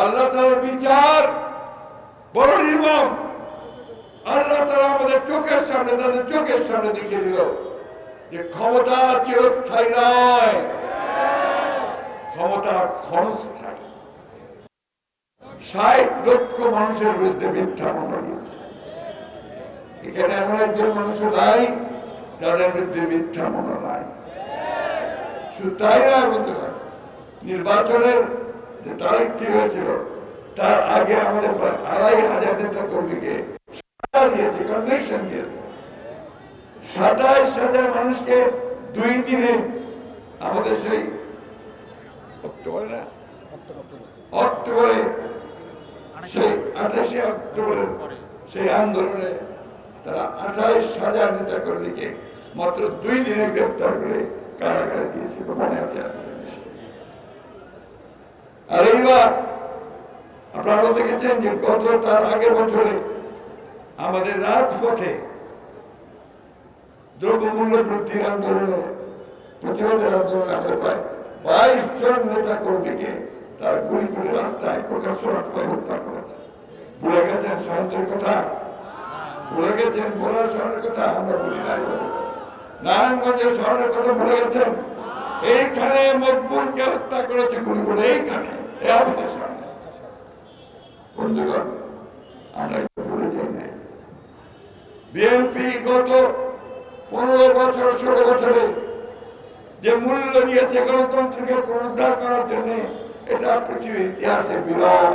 আল্লাহ তালার বিচার বড় নির্মম। আল্লাহ তালা আমাদের চোখের সামনে, তাদের চোখের সামনে দেখিয়ে দিল যে ক্ষমতা চিরস্থায়ী নয়। ক্ষমতা ক্ষণস্থায়ী। ষাট লক্ষ মানুষের বিরুদ্ধে মিথ্যা মামলা দিয়েছে। এখানে এমন একজন মানুষ নাই, যাদের বিরুদ্ধে মিথ্যা মামলা নাই। শুধু তাই না বলতে নির্বাচনের যে তারিখ ঠিক হয়েছিল, তার আগে আমাদের আড়াই হাজার নেতা কর্মীকে দিয়েছে কনভেকশন দিয়েছে। সাতাইশ হাজার মানুষকে দুই দিনে আমাদের সেই অক্টোবরে না? অক্টোবরে, সেই আঠাশে অক্টোবরের সেই আন্দোলনে তারা আঠাইশ হাজার নেতা কর্মীকে মাত্র দুই দিনে গ্রেপ্তার করে কারাগারে দিয়েছিল মনে আছে আপনাদের? আর এইবার আপনারা দেখেছেন যে গত তার আগের বছরে আমাদের রাজপথে দ্রব্যমূল্য বৃদ্ধির আন্দোলনে প্রতিবাদের আন্দোলনে আমরা প্রায় বাইশ জন নেতা কর্মীকে তার গুলি করে রাস্তায় প্রকাশ্যরাত্মক হত্যা করেছে। ভুলে গেছেন শান্তির কথা? ভুলে গেছেন ভোলার শহরের কথা? আমরা বলি নাই। নারায়ণগঞ্জের শহরের কথা ভুলে গেছেন? এইখানে মকবুলকে হত্যা করেছে গুলি করে এইখানে বিএনপি গত পনেরো বছর, ষোলো বছরে যে মূল্য দিয়েছে গণতন্ত্রকে পুনরুদ্ধার করার জন্য, এটা পৃথিবীর ইতিহাসে বিরল।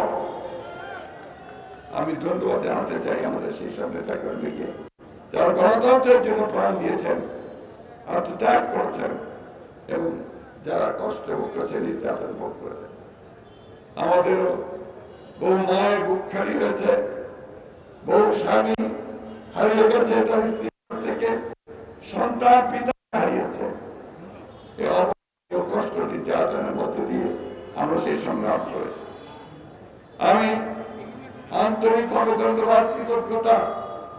আমি ধন্যবাদ জানাতে চাই আমাদের সেই সব নেতা কর্মীকে যারা গণতন্ত্রের জন্য প্রাণ দিয়েছেন আত্মত্যাগ করেছেন। এবং যারা কষ্ট ভোগ করেছেন নির্যাতন ভোগ করেছেন আমাদেরও বহু মায়ের বুক খালি হয়েছে। বহু স্বামী হারিয়ে গেছে, তার স্ত্রী থেকে সন্তান, পিতা হারিয়েছে। কষ্ট নির্যাতনের মধ্যে দিয়ে আমরা সেই সংগ্রাম করেছি। আমি আন্তরিকভাবে ধন্যবাদ, কৃতজ্ঞতা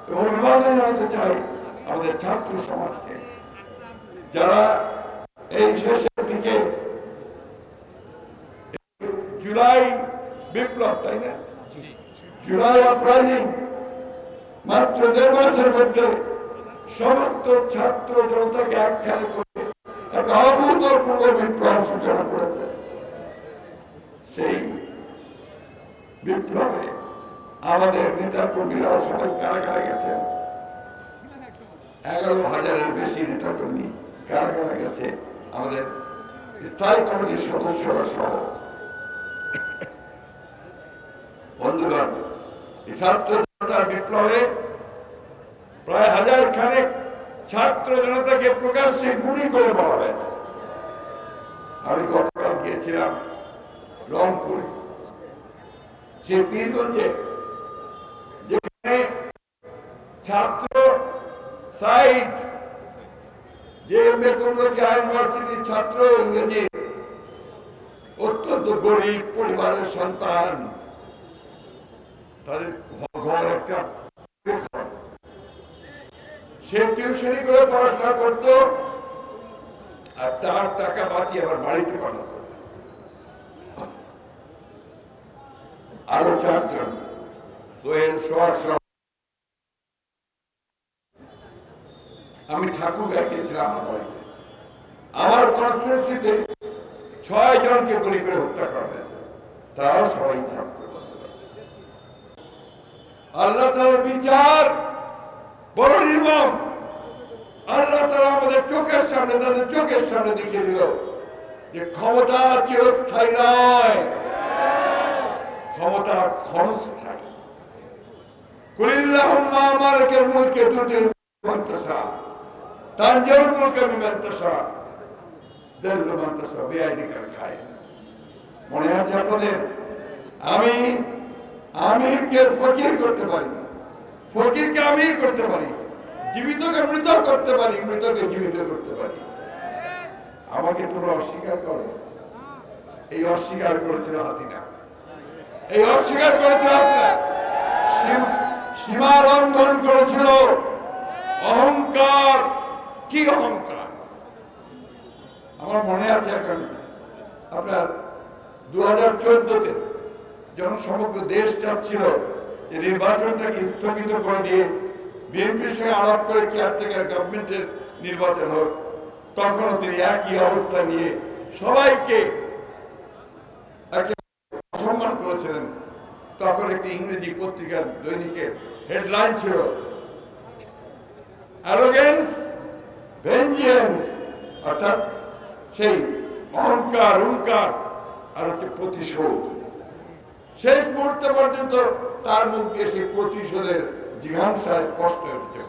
এবং অভিবাদন জানাতে চাই আমাদের ছাত্র সমাজকে। যারা এই শেষের দিকে জুলাই বিপ্লব তাই না? জুলাই অপরাধী মাত্র দেড় মাসের মধ্যে সমস্ত ছাত্র জনতাকে একখানে করে একটা অভূতপূর্ব বিপ্লব সূচনা করেছে। সেই বিপ্লবে আমাদের নেতা কর্মীরাও সবাই কারাগারে গেছেন? এগারো হাজারের বেশি নেতা কর্মী কারাগারে গেছে? আমাদের স্থায়ী কমিটির সদস্যরা সহ বন্ধুগণ ছাত্র জনতার বিপ্লবে প্রায় হাজার খানেক ছাত্র জনতাকে প্রকাশ্যে গুলি করে পাওয়া হয়েছে। আমি গতকাল গিয়েছিলাম রংপুরে, সেই পীরগঞ্জে, যেখানে ছাত্র সাইট যে মেকুমকে ইউনিভার্সিটির ছাত্র ইংরেজি অত্যন্ত গরিব পরিবারের সন্তান। তাদের ঘর একটা সে টিউশনি করে পড়াশোনা করত আর তার টাকা বাঁচিয়ে আবার বাড়িতে পাঠাতো। আরও চারজন। সোহেল সোহাগ সহ আমি ঠাকুর গিয়েছিলাম আমার বাড়িতে। আমার কনস্টিটুয়েন্সিতে ছয় জনকে গুলি করে হত্যা করা হয়েছে। তারাও সবাই ছাত্র আল্লাহ তালার বিচার বড় নির্মম। আল্লাহ তালা আমাদের চোখের সামনে, তাদের চোখের সামনে দেখিয়ে দিল যে ক্ষমতা চিরস্থায়ী নয়। ক্ষমতা ক্ষণস্থায়ী। কুলিল্লাহুম্মা মালিকেল মুলকে তুতিল মান তাশা বিআইদিকাল খায়। মনে আছে আপনাদের? আমি আমিরকে ফকির করতে পারি। ফকিরকে আমির করতে পারি। জীবিতকে মৃত করতে পারি, মৃতকে জীবিত করতে পারি। আমাকে তোমরা অস্বীকার করো। এই অস্বীকার করেছিল হাসিনা। এই অস্বীকার করেছিল হাসিনা। সীমা লঙ্ঘন করেছিল। অহংকার কি অহংকার? আমার মনে আছে এখন আপনার দু হাজার চোদ্দতে যখন সমগ্র দেশ চাচ্ছিল যে নির্বাচনটাকে স্থগিত করে দিয়ে বিএনপির সঙ্গে আলাপ করে কেয়ারটেকার গভর্নমেন্টের নির্বাচন হোক, তখনও তিনি একই অবস্থা নিয়ে সবাইকে অসম্মান করেছিলেন। তখন একটি ইংরেজি পত্রিকার দৈনিকের হেডলাইন ছিল অ্যারোগেন্স ভেঞ্জিয়েন্স অর্থাৎ সেই অহংকার হুঙ্কার আর হচ্ছে প্রতিশোধ। শেষ মুহূর্ত পর্যন্ত তার মুখ দিয়ে সেই প্রতিশোধের জিঘাংসা স্পষ্ট হচ্ছে।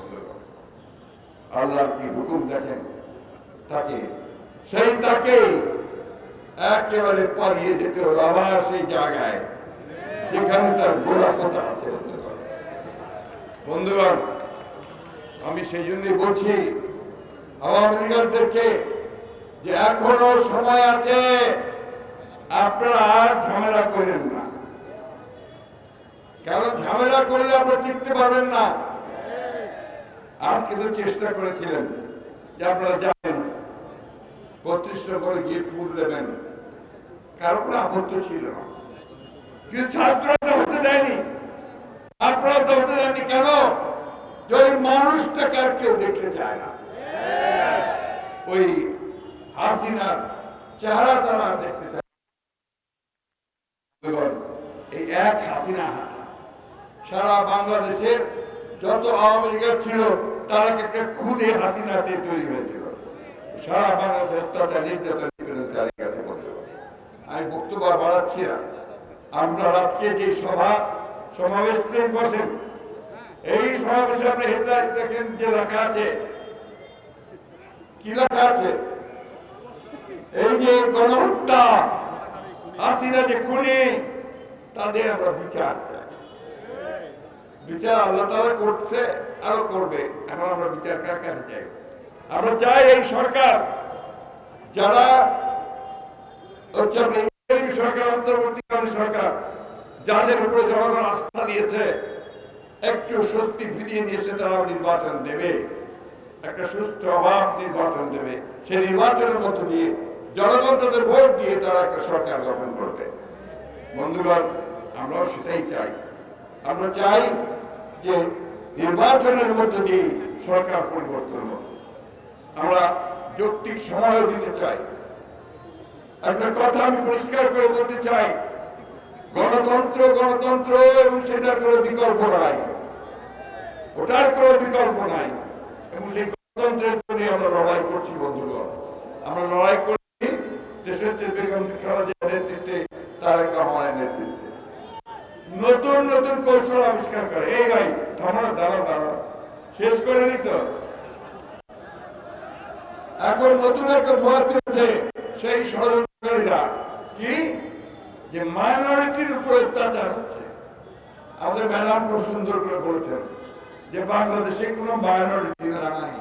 আল্লাহর কি হুকুম দেখেন? তাকে, সেই তাকেই একেবারে পালিয়ে যেতে হলো আবার সেই জায়গায়, যেখানে তার গোড়া পোতা আছে বন্ধুগণ, আমি সেই জন্যই বলছি আওয়ামী লীগারদেরকে যে এখনও সময় আছে, আপনারা আর ঝামেলা করেন না। কারণ ঝামেলা করলে আপনারা টিকতে পারবেন না? আজকে তো চেষ্টা করেছিলেন যে আপনারা যাবেন, বত্রিশ নম্বরে গিয়ে ফুল দেবেন। কারও কোনো আপত্তি ছিল না। কিন্তু ছাত্ররা তো হতে দেয়নি। আপনারা তো হতে দেননি কেন? যে ওই মানুষটাকে আর কেউ দেখতে চায় না। ওই হাসিনার চেহারা তারা দেখতে চায় এই এক হাসিনা সারা বাংলাদেশের যত আওয়ামী লীগের ছিল, তারা একটা খুদে হাসিনাতে তৈরি হয়েছিল। সারা বাংলাদেশে অত্যাচার, নির্যাতন। আমি বক্তব্য বাড়াচ্ছি না। আমরা আজকে যে সভা, সমাবেশ বসেন, এই সমাবেশে আপনি হেডলাইন দেখেন যে লেখা আছে কি লেখা আছে? এই যে গণহত্যা, হাসিনা যে খুনি, তাদের আমরা বিচার চাই। বিচার আল্লাহ তালা করছে আরও করবে। এখন আমরা বিচার কার কাছে চাই? আমরা চাই এই সরকার। যারা সরকার, অন্তর্বর্তীকালীন সরকার, যাদের উপরে জনগণ আস্থা দিয়েছে, একটু স্বস্তি ফিরিয়ে নিয়েছে তারা নির্বাচন দেবে। একটা সুস্থ অভাব নির্বাচন দেবে। সেই নির্বাচনের মধ্য দিয়ে জনগণ তাদের ভোট দিয়ে তারা একটা সরকার গঠন করবে। বন্ধুগণ, আমরাও সেটাই চাই। আমরা চাই যে নির্বাচনের মধ্য দিয়ে সরকার পরিবর্তন হোক। আমরা যৌক্তিক সময় দিতে চাই। একটা কথা আমি পরিষ্কার করে বলতে চাই, গণতন্ত্র গণতন্ত্র এবং সেটার কোনো বিকল্প নাই। ওটার কোনো বিকল্প নাই। এবং সেই গণতন্ত্রের জন্য আমরা লড়াই করছি, বন্ধুগণ। আমরা লড়াই করছি দেশের যে বেগম খালেদা নেতৃত্বে তারেক রহমানের নেতৃত্বে। নতুন নতুন কৌশল আবিষ্কার করে। এই ভাই, থামা দাঁড়া দাঁড়া শেষ করে নিত এখন নতুন একটা ধোয়া তুলেছে সেই ষড়যন্ত্রকারীরা। কি? যে মাইনরিটির উপর অত্যাচার হচ্ছে। আমাদের ম্যাডাম খুব সুন্দর করে বলেছেন যে বাংলাদেশে কোনো মাইনরিটি নাই।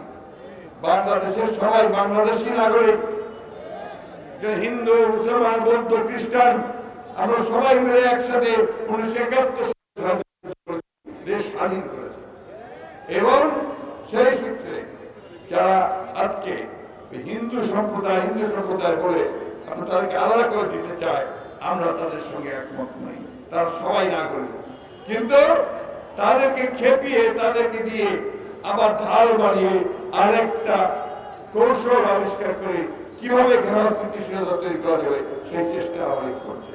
বাংলাদেশের সবাই বাংলাদেশি নাগরিক। হিন্দু, মুসলমান, বৌদ্ধ, খ্রিস্টান, আমরা সবাই মিলে একসাথে উনিশশো একাত্তর দেশ স্বাধীন করেছে। এবং সেই সূত্রে যারা আজকে হিন্দু সম্প্রদায় হিন্দু সম্প্রদায় বলে আমরা তাদেরকে আলাদা করে দিতে চায় আমরা তাদের সঙ্গে একমত নই। তারা সবাই নাগরিক। কিন্তু তাদেরকে খেপিয়ে তাদেরকে দিয়ে আবার ঢাল বানিয়ে আরেকটা কৌশল আবিষ্কার করে কীভাবে এখানে তৈরি করা যাবে সেই চেষ্টা অনেক করছে।